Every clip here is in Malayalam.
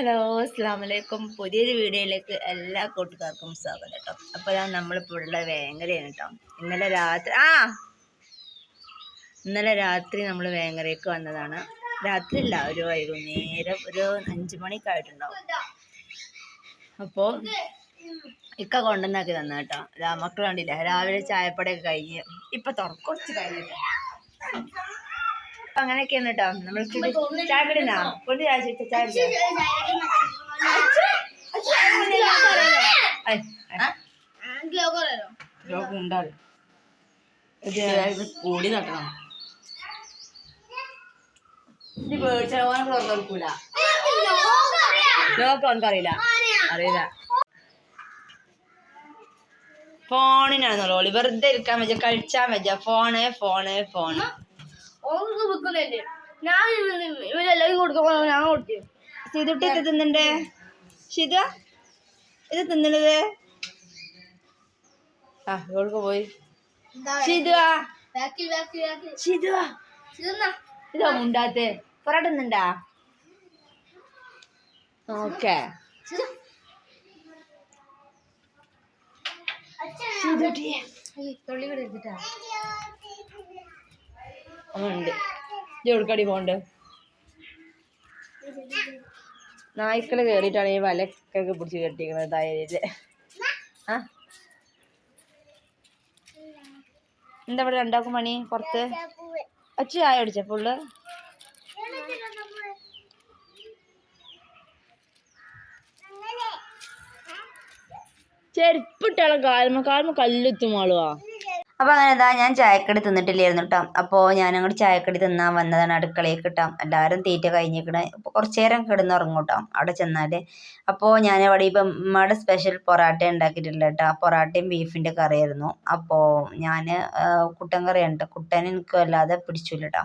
ഹലോ അസ്സാം വലൈക്കും പുതിയൊരു വീഡിയോയിലേക്ക് എല്ലാ കൂട്ടുകാർക്കും സ്വാഗതം കേട്ടോ. അപ്പോൾ ഞാൻ നമ്മളിപ്പോൾ ഉള്ള വേങ്ങരയാണ് കേട്ടോ. ഇന്നലെ രാത്രി ആ ഇന്നലെ രാത്രി നമ്മൾ വേങ്ങരയ്ക്ക് വന്നതാണ്. രാത്രി ഇല്ല ഒരു വൈകുന്നേരം ഒരു അഞ്ച് മണിക്കായിട്ടുണ്ടാവും അപ്പോൾ ഇക്ക കൊണ്ടുവന്നാക്കി തന്ന കേട്ടോ. രാ മക്കൾ കണ്ടില്ല രാവിലെ ചായപ്പടയൊക്കെ കഴിഞ്ഞ് ഇപ്പം തുറക്കുറച്ച് കഴിഞ്ഞിട്ട്. അങ്ങനെയൊക്കെയാണ് കേട്ടോ നമ്മൾ ചായ കടിനാ കൊണ്ട് ചായ ചായ? കൂടി നട്ടണം പേടിച്ചാൽ അറിയില്ല. ഫോണിനാണെന്നുള്ളൂ ഓളി. വെറുതെ ഇരിക്കാൻ വെച്ച കഴിച്ചാൻ വെച്ച ഫോണ് ഫോണ് ഫോണ്. ഓർക്ക് വിൽക്കുന്നുണ്ട് ഞാൻ ഇവന് ഇവരെല്ലാവരും കൊടുക്കുമ്പോൾ ഞാൻ കൊടുത്തു. സിതുട്ടി ഇത് തിന്നണ്ടേ? ഷിത ഇത് തിന്നണത്? ആ ഇവൾക്ക് പോയി. ഇതാ മുണ്ടാത്തെ. പൊറോട്ട തിന്നണ്ടാ? ഓക്കെ. തൊള്ളി കൂടെ എടുത്തിട്ടാ. ഉണ്ട്. ജോലിക്കടി പോണ്ട് നായ്ക്കൾ കേറിയിട്ടാണ് ഈ വലക്കൊക്കെ പിടിച്ച് കെട്ടിക്കണത് തയ്യലിൽ. ആ? എന്താ ഇവിടെ രണ്ടാക്കും പണി പുറത്ത്? അച്ഛ ചായ അടിച്ച ഫുള്ള് ചെരുപ്പിട്ടാണ് കാൽമ കാൽമ കല്ലുത്തും ആളുവാ. അപ്പോൾ അങ്ങനെ ഇതാ ഞാൻ ചായക്കടി തിന്നിട്ടില്ലായിരുന്നു കേട്ടോ അപ്പോൾ ഞാൻ അങ്ങോട്ട് ചായക്കടി തിന്നാൻ വന്നതാണ് അടുക്കളയിൽ കിട്ടാം എല്ലാവരും തീറ്റ കഴിഞ്ഞിരിക്കണേ അപ്പോൾ കുറച്ച് നേരം കിടന്നുറങ്ങും കേട്ടോ അവിടെ ചെന്നാൽ അപ്പോൾ ഞാൻ അവിടെ ഇപ്പം ഉമ്മയുടെ സ്പെഷ്യൽ പൊറാട്ട ഉണ്ടാക്കിയിട്ടില്ല കേട്ടോ പൊറാട്ടയും ബീഫിന്റെ കറിയായിരുന്നു. അപ്പോൾ ഞാൻ കുട്ടൻ കറിയാണ് കേട്ടോ കുട്ടൻ എനിക്ക് വല്ലാതെ പിടിച്ചില്ല കേട്ടോ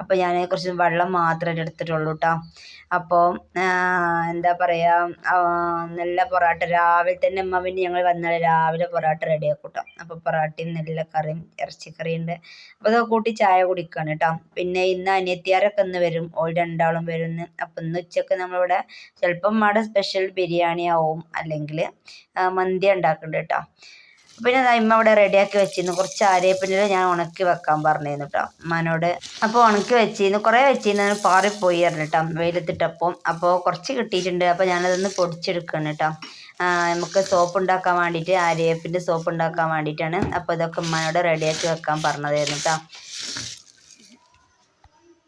അപ്പോൾ ഞാൻ കുറച്ച് വെള്ളം മാത്രമേ എടുത്തിട്ടുള്ളൂ കേട്ടോ അപ്പോൾ എന്താ പറയുക നല്ല പൊറാട്ട. രാവിലെ തന്നെ അമ്മ പിന്നെ ഞങ്ങൾ വന്നാൽ രാവിലെ പൊറാട്ട റെഡിയാക്കും കേട്ടോ അപ്പോൾ പൊറാട്ടയും നല്ല കറിയും ഇറച്ചിക്കറിയുണ്ട്. അപ്പോൾ അതൊക്കെ കൂട്ടി ചായ കുടിക്കുകയാണ് കേട്ടോ പിന്നെ ഇന്ന് അനിയത്തിയാരൊക്കെ ഇന്ന് വരും. ഓൾ രണ്ടാളും വരുന്നു. അപ്പം ഇന്ന് ഉച്ചയ്ക്ക് നമ്മളിവിടെ ചിലപ്പം അവിടെ സ്പെഷ്യൽ ബിരിയാണി ആവും. അല്ലെങ്കിൽ മന്തി ഉണ്ടാക്കുന്നുണ്ട് കേട്ടോ പിന്നെ അതാ ഇമ്മ ഇവിടെ റെഡിയാക്കി വെച്ചിരുന്നു. കുറച്ച് ആരേപ്പിന്റെ ഞാൻ ഉണക്കി വെക്കാൻ പറഞ്ഞിരുന്നു കേട്ടോ അമ്മനോട് അപ്പോൾ ഉണക്കി വെച്ചിരുന്നു. കുറേ വെച്ചിരുന്നു. പാറിപ്പോയി കേട്ടോ വെയിലത്തിട്ടപ്പം. അപ്പോൾ കുറച്ച് കിട്ടിയിട്ടുണ്ട്. അപ്പോൾ ഞാനതൊന്ന് പൊടിച്ചെടുക്കണം കേട്ടോ നമുക്ക് സോപ്പ് ഉണ്ടാക്കാൻ വേണ്ടിയിട്ട് ആര്യപ്പിന്റെ സോപ്പ് ഉണ്ടാക്കാൻ വേണ്ടിയിട്ടാണ്. അപ്പോൾ ഇതൊക്കെ ഉമ്മാനോട് റെഡിയാക്കി വെക്കാൻ പറഞ്ഞതായിരുന്നു കേട്ടോ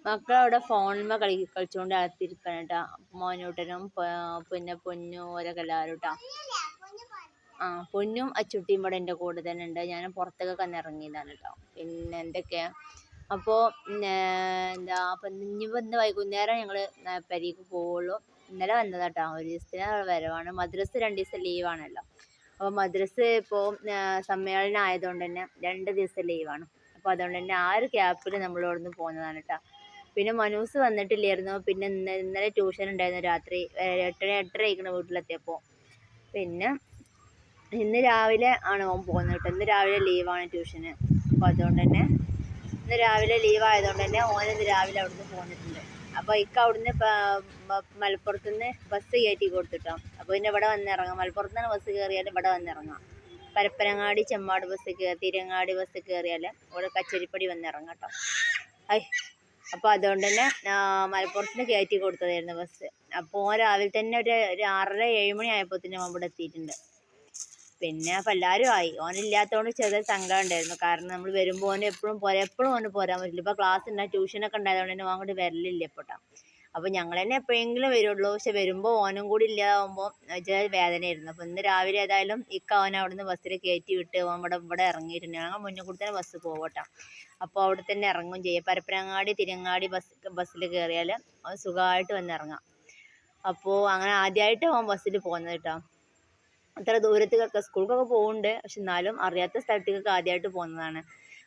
മക്കളവിടെ ഫോണിന്മേൽ കളി കളിച്ചുകൊണ്ട് അകത്തിരിക്കണം കേട്ടോ മോനൂട്ടനും പിന്നെ പൊന്നു ഓരോ എല്ലാവരും കേട്ടോ ആ പൊന്നും അച്ചുട്ടിയും ഇവിടെ എന്റെ കൂടെ തന്നെ ഉണ്ട്. ഞാൻ പുറത്തേക്കൊക്കെ ഒന്ന് ഇറങ്ങിയതാണ് കേട്ടോ പിന്നെ എന്തൊക്കെയാ? അപ്പോൾ എന്താ അപ്പം ഇനി ഇന്ന് വൈകുന്നേരം ഞങ്ങൾ പരിക്ക് പോവുള്ളൂ. ഇന്നലെ വന്നതാ കേട്ടോ ഒരു ദിവസത്തിന് വരവാണ്. മദ്രസ് രണ്ട് ദിവസം ലീവാണല്ലോ അപ്പോൾ മദ്രസ് ഇപ്പോൾ സമ്മേളനം ആയതുകൊണ്ട് തന്നെ രണ്ട് ദിവസം ലീവാണ് അപ്പോൾ അതുകൊണ്ട് തന്നെ ആ ഒരു ഗ്യാപ്പിൽ നമ്മൾ ഇവിടുന്ന് പോകുന്നതാണ് കേട്ടോ പിന്നെ മനൂസ് വന്നിട്ടില്ലായിരുന്നു. പിന്നെ ഇന്ന ഇന്നലെ ട്യൂഷൻ ഉണ്ടായിരുന്നു രാത്രി. എട്ടര എട്ടര ആയിക്കണ വീട്ടിലെത്തിയപ്പോൾ പിന്നെ ഇന്ന് രാവിലെ ആണ് ഓൻ പോകുന്നത് കേട്ടോ ഇന്ന് രാവിലെ ലീവാണ് ട്യൂഷന് അപ്പോൾ അതുകൊണ്ട് തന്നെ ഇന്ന് രാവിലെ ലീവായതുകൊണ്ട് തന്നെ ഓൻ ഇന്ന് രാവിലെ അവിടുന്ന് പോന്നിട്ടുണ്ട്. അപ്പോൾ ഇക്ക അവിടുന്ന് മലപ്പുറത്ത് നിന്ന് ബസ് കയറ്റി കൊടുത്തിട്ടോ. അപ്പോൾ പിന്നെ ഇവിടെ വന്നിറങ്ങാം മലപ്പുറത്ത് നിന്ന് ബസ് കയറിയാൽ ഇവിടെ വന്നിറങ്ങാം പരപ്പനങ്ങാടി ചെമ്മാട് ബസ് കയറി തിരങ്ങാടി ബസ് കയറിയാൽ ഇവിടെ കച്ചേരിപ്പടി വന്നിറങ്ങാം കേട്ടോ ഐ അപ്പോൾ അതുകൊണ്ട് തന്നെ മലപ്പുറത്ത് നിന്ന് കയറ്റി കൊടുത്തതായിരുന്നു ബസ് അപ്പോൾ രാവിലെ തന്നെ ഒരു ഒരു ആറര ഏഴ് മണി തന്നെ ഇവിടെ എത്തിയിട്ടുണ്ട്. പിന്നെ അപ്പം എല്ലാവരും ആയി. ഓനില്ലാത്തതുകൊണ്ട് ചെറിയ സങ്കടം ഉണ്ടായിരുന്നു. കാരണം നമ്മൾ വരുമ്പോൾ ഓന് എപ്പോഴും പോരാ എപ്പോഴും ഓന് പോരാൻ പറ്റില്ല. ഇപ്പോൾ ക്ലാസ് ഉണ്ടായി ട്യൂഷനൊക്കെ ഉണ്ടായതുകൊണ്ട് തന്നെ ഓൻ അങ്ങോട്ട് വരലില്ല ഇപ്പോട്ടാ അപ്പോൾ ഞങ്ങൾ തന്നെ എപ്പോഴെങ്കിലും വരുള്ളൂ. പക്ഷെ വരുമ്പോൾ ഓനും കൂടി ഇല്ലാതാകുമ്പോൾ വെച്ചാൽ വേദനയായിരുന്നു. അപ്പോൾ ഇന്ന് രാവിലെ ഏതായാലും ഇക്ക അവനെ അവിടുന്ന് ബസ്സിൽ കയറ്റി വിട്ട് ഓൻ ഇവിടെ ഇവിടെ ഇറങ്ങിയിട്ടുണ്ട്. ഞങ്ങൾ മുന്നേ കൂടി തന്നെ ബസ് പോകട്ടെ അപ്പോൾ അവിടെ തന്നെ ഇറങ്ങും ചെയ്യും. പരപ്പനങ്ങാടി തിരങ്ങാടി ബസ് ബസ്സിൽ കയറിയാൽ അവൻ സുഖമായിട്ട് വന്ന് ഇറങ്ങാം. അപ്പോൾ അങ്ങനെ ആദ്യമായിട്ട് അവൻ ബസ്സിൽ പോകുന്നത് കേട്ടോ അത്ര ദൂരത്തേക്കൊക്കെ സ്കൂൾക്കൊക്കെ പോകുന്നുണ്ട് പക്ഷെ എന്നാലും അറിയാത്ത സ്ഥലത്തേക്കൊക്കെ ആദ്യമായിട്ട് പോകുന്നതാണ്.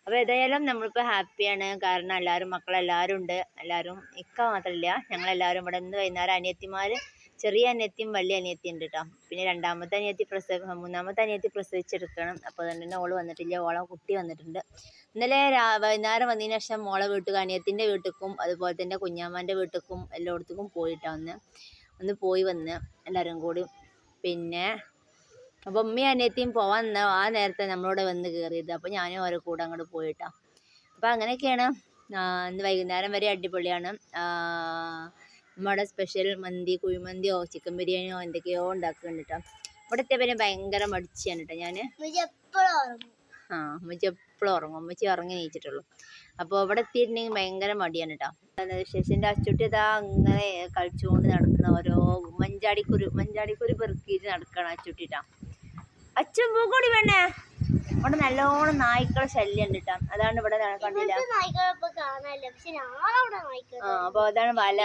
അപ്പോൾ ഏതായാലും നമ്മളിപ്പോൾ ഹാപ്പിയാണ്. കാരണം എല്ലാവരും മക്കളെല്ലാവരും ഉണ്ട്. എല്ലാവരും ഇക്ക മാത്രമല്ല ഞങ്ങളെല്ലാവരും ഇവിടെ ഇന്ന് വൈകുന്നേരം അനിയത്തിമാർ ചെറിയ അനിയത്തിയും വലിയ അനിയത്തിയും ഉണ്ട് കേട്ടോ. പിന്നെ രണ്ടാമത്തെ അനിയത്തി പ്രസവ മൂന്നാമത്തെ അനിയത്തി പ്രസവിച്ചെടുക്കണം. അപ്പോൾ അതുകൊണ്ട് തന്നെ ഓൾ വന്നിട്ടില്ല ഓളെ കുട്ടി വന്നിട്ടുണ്ട്. ഇന്നലെ രാ വൈകുന്നേരം വന്നതിന് ശേഷം മോളെ വീട്ടിൽ അനിയത്തിന്റെ വീട്ടിലേക്കും അതുപോലെ തന്നെ കുഞ്ഞാമ്മന്റെ വീട്ടിലേക്കും എല്ലായിടത്തേക്കും പോയിട്ടാണ്. വന്ന് ഒന്ന് പോയി വന്ന് എല്ലാവരും കൂടി. പിന്നെ അപ്പോൾ ഉമ്മയും അനിയത്തിയും പോവാൻ ആ നേരത്തെ നമ്മളോട് വന്ന് കയറിയത് അപ്പോൾ ഞാനും അവരെ കൂടെ അങ്ങോട്ട് പോയിട്ടാ. അപ്പോൾ അങ്ങനെയൊക്കെയാണ്. ഇന്ന് വൈകുന്നേരം വരെ അടിപൊളിയാണ്. നമ്മുടെ സ്പെഷ്യൽ മന്തി കുഴിമന്തിയോ ചിക്കൻ ബിരിയാണിയോ എന്തൊക്കെയോ ഉണ്ടാക്കുന്നുണ്ട് കേട്ടോ. ഇവിടെ എത്തിയ പിന്നെ ഭയങ്കര മടിച്ചാണ് കേട്ടോ ഞാൻ ആ ഉമ്മച്ചി എപ്പോഴും ഉറങ്ങും. ഉമ്മച്ചി ഉറങ്ങി നീച്ചിട്ടുള്ളൂ അപ്പോൾ ഇവിടെ എത്തിയിട്ടുണ്ടെങ്കിൽ ഭയങ്കര മടിയാണ് കേട്ടോ. ശശിന്റെ അച്ചുട്ടി ഇതാ അങ്ങനെ കളിച്ചുകൊണ്ട് നടക്കുന്ന ഓരോ മഞ്ചാടിക്കുരു മഞ്ചാടിക്കുരു പെറുക്കിയിട്ട് നടക്കണം അച്ചുട്ടിട്ടാ അച്ഛൻ പൂക്കോടി വേണേ ഇവിടെ നല്ലോണം നായ്ക്കളെ ശല്യം ഉണ്ട് കേട്ടോ അതാണ് ഇവിടെ കണ്ടില്ല. ആ അപ്പോൾ അതാണ് വല.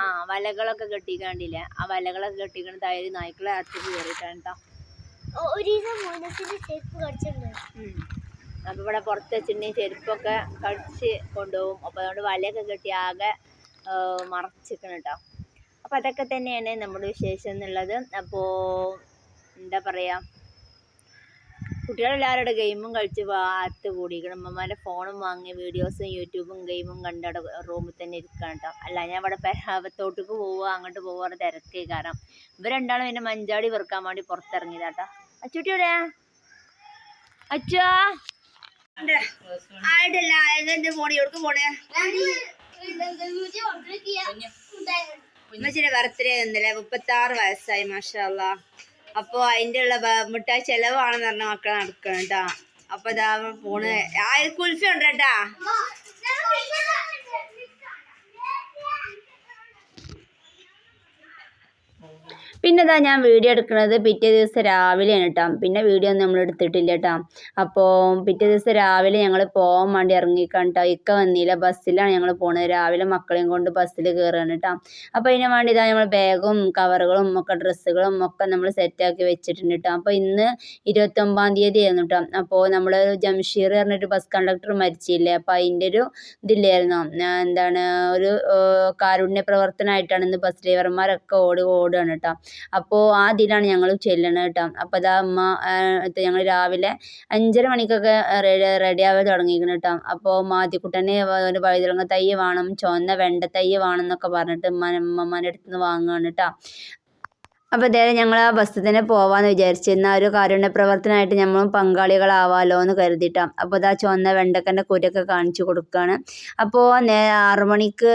ആ വലകളൊക്കെ കെട്ടിക്കാണ്ടില്ല ആ വലകളൊക്കെ കെട്ടിക്കണ തയ്യൽ നായ്ക്കളെ അച്ഛൻ കയറിയിട്ടാണ് കേട്ടോ അപ്പൊ ഇവിടെ പുറത്ത് വെച്ചിട്ടുണ്ടെങ്കിൽ ചെരുപ്പൊക്കെ കടിച്ച് കൊണ്ടുപോകും. അപ്പൊ അതുകൊണ്ട് വലയൊക്കെ കെട്ടി ആകെ മറച്ചിക്കണം കേട്ടോ അപ്പൊ അതൊക്കെ തന്നെയാണ് നമ്മുടെ വിശേഷം എന്നുള്ളത്. അപ്പോൾ എന്താ പറയുക കുട്ടികളെല്ലാവരുടെ ഗെയിമും കളിച്ച് വാത്ത് കൂടിയിരിക്കണം. അമ്മമാരുടെ ഫോണും വാങ്ങി വീഡിയോസും യൂട്യൂബും ഗെയിമും കണ്ട് അവിടെ റൂമിൽ തന്നെ ഇരിക്കണം കേട്ടോ. അല്ല ഞാൻ അവിടെ പെരാവത്തോട്ടേക്ക് പോവുക അങ്ങോട്ട് പോവാറ് തിരക്കേ കാരണം. ഇവർ രണ്ടാളും എന്നെ മഞ്ചാടി വെറുക്കാൻ വേണ്ടി പുറത്തിറങ്ങിയതാട്ടോ അച്ചുട്ടിയുടെ അച്ഛാ ആയിട്ടില്ല എങ്ങനെ പോണേ? എവിടേക്ക് പോണേ? ഉമ്മച്ചിയുടെ ബർത്ത്ഡേ ഇന്നലെ മുപ്പത്താറ് വയസ്സായി മാഷല്ല അപ്പോൾ അതിന്റെ ഉള്ള മിഠായി ചെലവാണെന്ന് പറഞ്ഞ മക്കളെ നടക്കണം കേട്ടാ അപ്പൊ ഇതാ പോണ്. ആ കുൽഫി ഉണ്ട് കേട്ടാ പിന്നെ ഇതാ ഞാൻ വീഡിയോ എടുക്കുന്നത് പിറ്റേ ദിവസം രാവിലെയാണ് കേട്ടോ പിന്നെ വീഡിയോ ഒന്നും നമ്മൾ എടുത്തിട്ടില്ല കേട്ടോ അപ്പോൾ പിറ്റേ ദിവസം രാവിലെ ഞങ്ങൾ പോകാൻ വേണ്ടി ഇറങ്ങിക്കാൻ കേട്ടോ ഇക്ക വന്നില്ല ബസ്സിലാണ് ഞങ്ങൾ പോണത്. രാവിലെ മക്കളെയും കൊണ്ട് ബസ്സിൽ കയറുകയാണ് കേട്ടോ അപ്പോൾ അതിന് വേണ്ടി ഇതാ നമ്മൾ ബാഗും കവറുകളും ഒക്കെ ഡ്രസ്സുകളും ഒക്കെ നമ്മൾ സെറ്റാക്കി വെച്ചിട്ടുണ്ട് കേട്ടോ അപ്പോൾ ഇന്ന് ഇരുപത്തൊമ്പതാം തീയതി ആയിരുന്നു കേട്ടോ അപ്പോൾ നമ്മൾ ജംഷീർ പറഞ്ഞിട്ട് ബസ് കണ്ടക്ടർ മരിച്ചില്ലേ. അപ്പോൾ അതിന്റെ ഒരു ഇതില്ലായിരുന്നു. എന്താണ് ഒരു കാരുണ്യ പ്രവർത്തനമായിട്ടാണ് ഇന്ന് ബസ് ഡ്രൈവർമാരൊക്കെ ഓടി ഓടുകയാണ് കേട്ടോ അപ്പോൾ ആ ഇതിലാണ് ഞങ്ങൾ ചെല്ലണത് കേട്ടോ. അപ്പോൾ അതാ അമ്മ ഞങ്ങൾ രാവിലെ അഞ്ചര മണിക്കൊക്കെ റെഡി റെഡി ആവാൻ തുടങ്ങിയിരിക്കണം കേട്ടോ. അപ്പോൾ മാതിക്കുട്ടനെ ഒരു വഴുതലങ്ങ തൈ വേണം ചുവന്ന വെണ്ട തൈ വേണം എന്നൊക്കെ പറഞ്ഞിട്ട് ഉമ്മാൻ ഉമ്മമാരുടെ അടുത്ത് നിന്ന് വാങ്ങുകയാണ് കേട്ടോ. അപ്പോൾ ഇതേ ഞങ്ങൾ ആ ബസ്സിൽ തന്നെ പോവാമെന്ന് വിചാരിച്ചു. എന്നാൽ ഒരു കാരുണ്യ പ്രവർത്തനമായിട്ട് നമ്മളും പങ്കാളികളാവാലോ എന്ന് കരുതിയിട്ടാണ് അപ്പോൾ ഇതാ ചുവന്ന വെണ്ടക്കന്റെ കുരൊക്കെ കാണിച്ചു കൊടുക്കുകയാണ് അപ്പോൾ നേ ആറുമണിക്ക്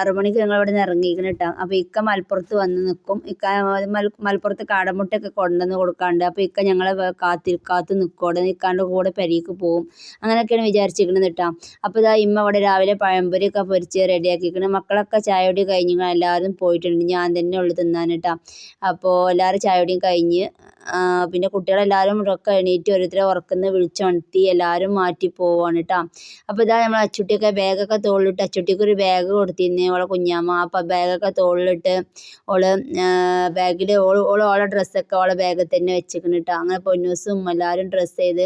ആറുമണിക്ക് ഇവിടെ നിന്ന് ഇറങ്ങിയിരിക്കണം കേട്ടോ അപ്പോൾ ഇക്ക മലപ്പുറത്ത് വന്ന് നിൽക്കും ഇക്ക മല മലപ്പുറത്ത് കാടമുട്ടയൊക്കെ കൊണ്ടുവന്ന് കൊടുക്കാണ്ട്. അപ്പോൾ ഇക്ക ഞങ്ങളെ കാത്തി കാത്ത് നിൽക്കോടെ ഇക്കാന്റെ കൂടെ പെരീക്ക് പോവും. അങ്ങനെയൊക്കെയാണ് വിചാരിച്ചിരിക്കുന്നത് കേട്ടോ അപ്പോൾ ഇതാ ഇമ്മ അവിടെ രാവിലെ പഴംപൊരിയൊക്കെ പൊരിച്ച് റെഡിയാക്കിയിരിക്കണം. മക്കളൊക്കെ ചായ ചായയോടി കഴിഞ്ഞ് എല്ലാവരും പോയിട്ടുണ്ട്. ഞാൻ തന്നെ ഉള്ളു തിന്നാൻ അപ്പോൾ എല്ലാവരും ചായയോടിയും കഴിഞ്ഞ് ആ, പിന്നെ കുട്ടികളെല്ലാവരും ഒക്കെ എണീറ്റ് ഓരോരുത്തരെ ഉറക്കുന്ന വിളിച്ചുണർത്തി എല്ലാവരും മാറ്റി പോവാണ് കേട്ടോ അപ്പോൾ ഇതാ നമ്മൾ അച്ചുട്ടിയൊക്കെ ബാഗൊക്കെ തോളിലിട്ട് അച്ചുട്ടിക്ക് ഒരു ബാഗ് കൊടുത്തിരുന്നു ഓളെ കുഞ്ഞാമ്മ. അപ്പോൾ ബാഗൊക്കെ തോളിലിട്ട് ഓൾ ബാഗിൽ ഓൾ ഓൾ ഓളെ ഡ്രസ്സൊക്കെ ഓളെ ബാഗിൽ തന്നെ വെച്ചിരിക്കണം കേട്ടോ അങ്ങനെ പൊന്നൂസും എല്ലാവരും ഡ്രസ്സ് ചെയ്ത്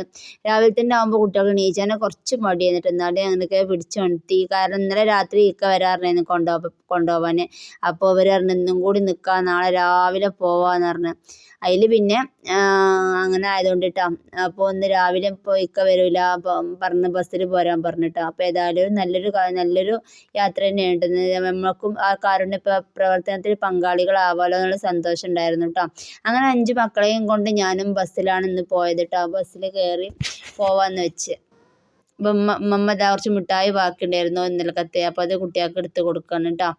രാവിലെ തന്നെ ആകുമ്പോൾ കുട്ടികൾ എണീച്ചാനെ കുറച്ച് മടി എന്നിട്ട് എന്നാലും അങ്ങനെയൊക്കെ പിടിച്ചുണർത്തി കാരണം ഇന്നലെ രാത്രി ഇക്ക വരാറുണ്ടായിരുന്നു കൊണ്ടുപോകാൻ കൊണ്ടുപോകാൻ അപ്പോൾ അവർ പറഞ്ഞു ഇന്നും കൂടി നിൽക്കാം നാളെ രാവിലെ പോവാന്ന് പറഞ്ഞു. അതിൽ പിന്നെ അങ്ങനെ ആയതുകൊണ്ട് കേട്ടോ അപ്പോൾ ഒന്ന് രാവിലെ ഇപ്പോൾ ഇക്ക വരില്ല അപ്പം പറഞ്ഞ് ബസ്സിൽ പോരാൻ പറഞ്ഞിട്ടോ. അപ്പോൾ ഏതായാലും നല്ലൊരു നല്ലൊരു യാത്ര തന്നെയാണ് കേട്ടോ. നമ്മൾക്കും ആ കാരുണ്യ പ്ര- പ്രവർത്തനത്തിൽ പങ്കാളികളാവാലോ എന്നുള്ള സന്തോഷം ഉണ്ടായിരുന്നു കേട്ടോ. അങ്ങനെ അഞ്ച് മക്കളെയും കൊണ്ട് ഞാനും ബസ്സിലാണ് ഇന്ന് പോയത് കേട്ടോ. ബസ്സിൽ കയറി പോവാന്ന് വെച്ച്. അപ്പം ഉമ്മ ഇതാ കുറച്ച് മിഠായി ബാക്കിയുണ്ടായിരുന്നു ഇന്നലക്കത്തെ അപ്പോൾ അത് കുട്ടികൾക്ക് എടുത്ത് കൊടുക്കണം കേട്ടോ.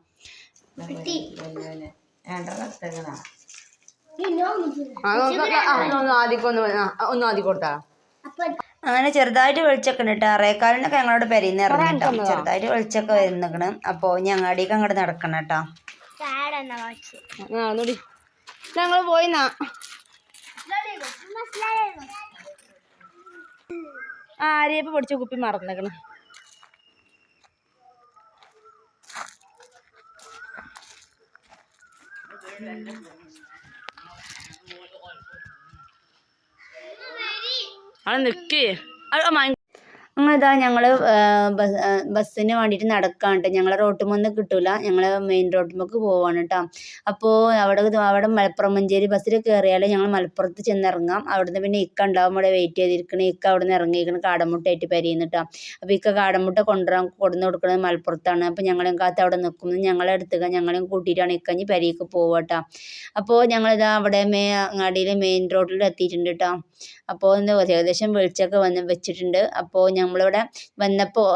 ഒന്ന് ആദ്യം കൊടുത്താ. അപ്പൊ അങ്ങനെ ചെറുതായിട്ട് വെളിച്ചൊക്കെ ഉണ്ട് കേട്ടോ. അറേക്കാലിനൊക്കെ ഞങ്ങളോട് പെരീന്ന് ഇറങ്ങിട്ടോ ചെറുതായിട്ട് വെളിച്ചൊക്കെ വരുന്നിക്കണ് അപ്പോൾ ഞങ്ങടിക്ക് അങ്ങോട്ട് നടക്കണം കേട്ടോ. ഞങ്ങൾ എന്നാ ആരെയപ്പ ഞങ്ങൾ പൊടിച്ച കുപ്പി മറന്നേക്കണ്. അവിടെ നിൽക്കേ അങ്ങനെ ഞങ്ങളിതാ ഞങ്ങൾ ബസ്സിന് വേണ്ടിയിട്ട് നടക്കാൻ കേട്ടോ ഞങ്ങളെ റോട്ടുമൊന്ന് കിട്ടില്ല ഞങ്ങൾ മെയിൻ റോട്ടുമ്മക്ക് പോവാണ് കേട്ടോ അപ്പോൾ അവിടെ അവിടെ മലപ്പുറം മഞ്ചേരി ബസ്സിൽ കയറിയാൽ ഞങ്ങൾ മലപ്പുറത്ത് ചെന്നിറങ്ങാം. അവിടുന്ന് പിന്നെ ഇക്ക ഉണ്ടാവും. ഇവിടെ വെയിറ്റ് ചെയ്തിരിക്കണേ. ഇക്ക അവിടെ നിന്ന് ഇറങ്ങിയിരിക്കണം കാടമുട്ടായിട്ട് പരിയുന്നു അപ്പോൾ ഇക്ക കാടമുട്ട കൊണ്ടുവരാൻ കൊടുന്ന് കൊടുക്കുന്നത് മലപ്പുറത്താണ്. അപ്പോൾ ഞങ്ങളും കാത്ത് അവിടെ നിൽക്കുന്നു. ഞങ്ങളെ എടുത്തുക ഞങ്ങളെയും കൂട്ടിയിട്ടാണ് ഇക്കഞ്ഞ് പരിക്ക് പോവുക കേട്ടോ അപ്പോൾ ഞങ്ങളിതാ അവിടെ മേ അങ്ങാടിയിൽ മെയിൻ റോഡിൽ എത്തിയിട്ടുണ്ട് കേട്ടോ അപ്പോൾ ഏകദേശം വെളിച്ചൊക്കെ വന്ന് വെച്ചിട്ടുണ്ട്. അപ്പോൾ നമ്മളിവിടെ വന്നപ്പോൾ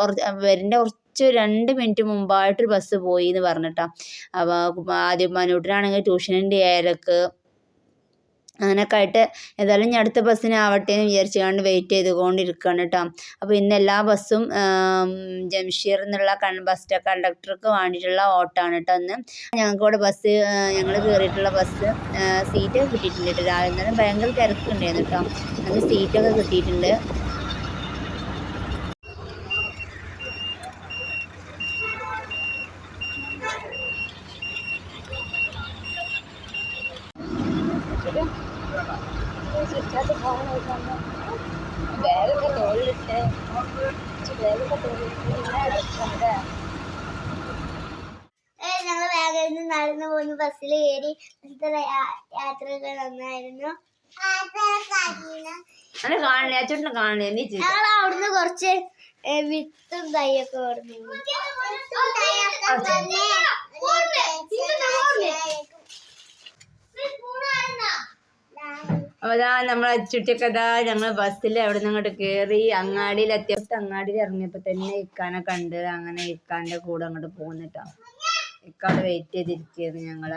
വരേണ്ട കുറച്ച് രണ്ട് മിനിറ്റ് മുമ്പായിട്ടൊരു ബസ് പോയി എന്ന് പറഞ്ഞിട്ടാ അപ്പോൾ ആദ്യം മനൂട്ടിനാണെങ്കിൽ ട്യൂഷനുണ്ട് ഏഴരക്ക് അങ്ങനെയൊക്കെ ആയിട്ട് ഏതായാലും ഞാൻ അടുത്ത ബസ്സിനാവട്ടെ എന്ന് വിചാരിച്ചുകൊണ്ട് വെയിറ്റ് ചെയ്തുകൊണ്ടിരിക്കുകയാണ് കേട്ടോ അപ്പോൾ ഇന്ന് എല്ലാ ബസ്സും ജംഷീർ എന്നുള്ള ബസ് കണ്ടക്ടർക്ക് വേണ്ടിയിട്ടുള്ള ഓട്ടമാണ് കേട്ടോ അന്ന് ഞങ്ങൾക്ക് ഇവിടെ ബസ് ഞങ്ങൾ കയറിയിട്ടുള്ള ബസ് സീറ്റ് കിട്ടിയിട്ടുണ്ട്. കേട്ടോ രാവിലെ ഭയങ്കര തിരക്കുണ്ടായിരുന്നു കേട്ടോ അന്ന് സീറ്റൊക്കെ കിട്ടിയിട്ടുണ്ട് ബാഗൊക്കെ തോളിലിട്ട് ബാഗൊക്കെ തോളിലിട്ട് ഞങ്ങൾ വേഗം നിന്ന് നടന്നു പോയി ബസ്സിൽ കയറി ബസ്സിലെ യാത്രയൊക്കെ നന്നായിരുന്നു അങ്ങനെ കാണില്ല അച്ചോട്ടിനെ കാണില്ല നീ ഞങ്ങൾ അവിടുന്ന് കുറച്ച് വിത്തും തൈയൊക്കെ ഇതാ നമ്മൾ അച്ചുട്ടിയൊക്കെ ഇതാ ഞങ്ങൾ ബസ്സിൽ അവിടെ നിന്ന് അങ്ങോട്ട് കേറി അങ്ങാടിയിൽ അത്യാവശ്യം അങ്ങാടിയിൽ ഇറങ്ങിയപ്പോൾ തന്നെ ഇക്കാനെ കണ്ട് അങ്ങനെ ഇക്കാന്റെ കൂടെ അങ്ങോട്ട് പോകുന്നിട്ടാ ഇക്കാട് വെയിറ്റ് ചെയ്തിരിക്കുകയായിരുന്നു ഞങ്ങൾ.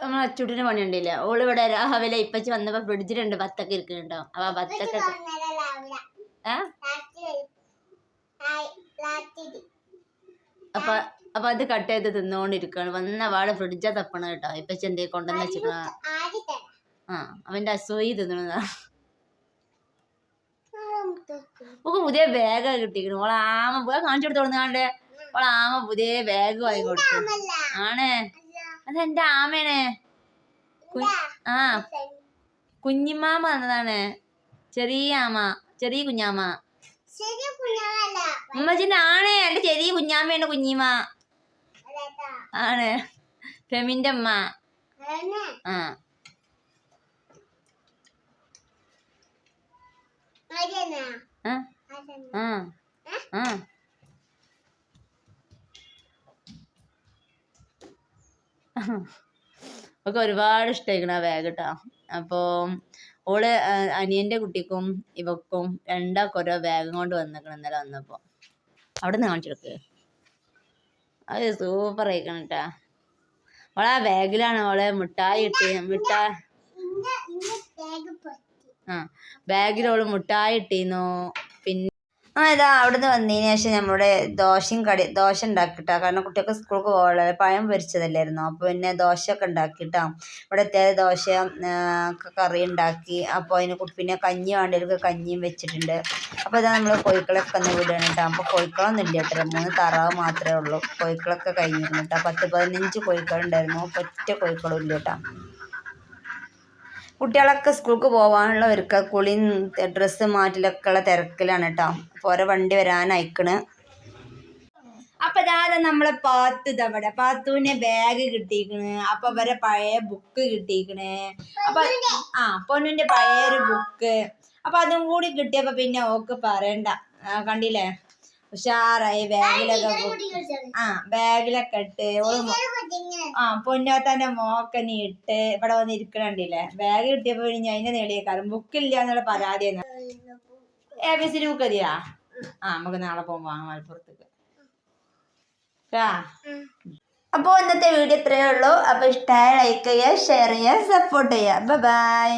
നമ്മൾ അച്ചൂട്ടിന് പണി ഉണ്ടില്ല ഓൾ ഇവിടെ രാവിലെ ഇപ്പച്ചി വന്നപ്പോൾ ഫ്രിഡ്ജിലുണ്ട് ബത്തൊക്കെ ഇരിക്കുന്നുണ്ടോ? അപ്പൊ ആ ബത്തൊക്കെ അപ്പൊ അപ്പൊ അത് കട്ട് ചെയ്ത് തിന്നുകൊണ്ടിരിക്കുകയാണ് വന്ന പാടെ ഫ്രിഡ്ജാ തപ്പണ കേട്ടോ. ഇപ്പച്ചി എന്തേ കൊണ്ടുവന്ന് വെച്ചിട്ട് ആ അവന്റെ അസൂയി തിന്നണതാ. നമുക്ക് പുതിയ ബാഗ് കിട്ടിയിരിക്കണു. ഓളാമ കാണിച്ചു കൊടുത്ത് ഓളാമ പുതിയ ബാഗ് വാങ്ങി കൊടുത്തു. ആണ്. അതെന്റെ ആമയാണ് ആ. കുഞ്ഞിമാമ എന്നതാണ് ചെറിയ ആമ. ചെറിയ കുഞ്ഞാമ. ഉമ്മച്ചിന്റെ ആണ്. എന്റെ ചെറിയ കുഞ്ഞാമയാണ് കുഞ്ഞിമ. ആണ്. ഫെമിന്റെ അമ്മ ആ. ആ. ആ. ഒക്കെ ഒരുപാട് ഇഷ്ടമായിരിക്കണം ആ ബാഗ് കേട്ടോ അപ്പോൾ ഓൾ അനിയന്റെ അനിയന്റെ കുട്ടിക്കും ഇവക്കും രണ്ടാൾക്കും ഓരോ ബാഗും കൊണ്ട് വന്നിക്കണം ഇന്നലെ വന്നപ്പോൾ അവിടെ നിന്ന് കാണിച്ചെടുക്ക്. അത് സൂപ്പർ ആയിരിക്കണം കേട്ടാ ഓളെ ആ ബാഗിലാണ് ഓളെ മിഠായി ഇട്ട് മിഠായി ആ ബാഗിൽ ഓൾ മുട്ടായി ഇട്ടിരുന്നു പിന്നെ ഇതാ അവിടുന്ന് വന്നതിന് ശേഷം നമ്മുടെ ദോശയും കടി ദോശ ഉണ്ടാക്കിട്ടാ. കാരണം കുട്ടികൾക്ക് സ്കൂൾക്ക് പോകാനുള്ള പഴം പൊരിച്ചതല്ലായിരുന്നു? അപ്പോൾ പിന്നെ ദോശയൊക്കെ ഉണ്ടാക്കിട്ടാ. ഇവിടെ എത്തിയാൽ ദോശ കറി ഉണ്ടാക്കി. അപ്പോൾ അതിന് പിന്നെ കഞ്ഞി വേണ്ടവർക്ക് കഞ്ഞിയും വെച്ചിട്ടുണ്ട്. അപ്പോൾ ഇതാ നമ്മൾ കോഴിക്കളൊക്കെ ഒന്ന് വിടുകയാണ് കേട്ടോ. അപ്പോൾ കോഴിക്കളൊന്നും ഇല്ല കേട്ടോ. മൂന്ന് താറാവ് മാത്രമേ ഉള്ളൂ. കോഴിക്കളൊക്കെ കഴിഞ്ഞിരുന്നു കേട്ടോ. പത്ത് പതിനഞ്ച് കോഴിക്കളുണ്ടായിരുന്നു. ഒറ്റ കോഴിക്കളും ഇല്ല കേട്ടോ. കുട്ടികളൊക്കെ സ്കൂൾക്ക് പോകാനുള്ള ഒരുക്ക കുളി ഡ്രസ്സ് മാറ്റിലൊക്കെ ഉള്ള തിരക്കിലാണ് കേട്ടോ അപ്പോൾ ഓരോ വണ്ടി വരാൻ അയക്കണ് അപ്പൊ ഇതാ നമ്മളെ പാത്തു ഇതവിടെ പാത്തുവിന് ബാഗ് കിട്ടിയിക്കണ്. അപ്പൊ അവരെ പഴയ ബുക്ക് കിട്ടിയിക്കണ്. അപ്പൊ ആ പൊന്നിന്റെ പഴയ ഒരു ബുക്ക് അപ്പൊ അതും കൂടി കിട്ടിയപ്പോ പിന്നെ ഓക്ക് പറയണ്ട. കണ്ടില്ലേ? ഉഷാറായി ബാഗിലൊക്കെ ആ ബാഗിലൊക്കെ ഇട്ട് ഓൾ ആ പൊന്നാത്തന്റെ നീ ഇട്ട് ഇവിടെ വന്ന് ഇരിക്കണണ്ടില്ലേ ബാഗ് കിട്ടിയപ്പോ ഇനി അതിന്റെ നേടിയേക്കാരും ബുക്കില്ല എന്നുള്ള പരാതി എ ബി സി ബുക്ക് ആ നമുക്ക് നാളെ പോകുമ്പോ വാങ്ങാം മലപ്പുറത്തേക്ക്. അപ്പോൾ ഇന്നത്തെ വീഡിയോ ഇത്രയേ ഉള്ളൂ. അപ്പോൾ ഇഷ്ടമായ ലൈക്ക് ചെയ്യുക ഷെയർ ചെയ്യുക സപ്പോർട്ട് ചെയ്യുക. ബൈ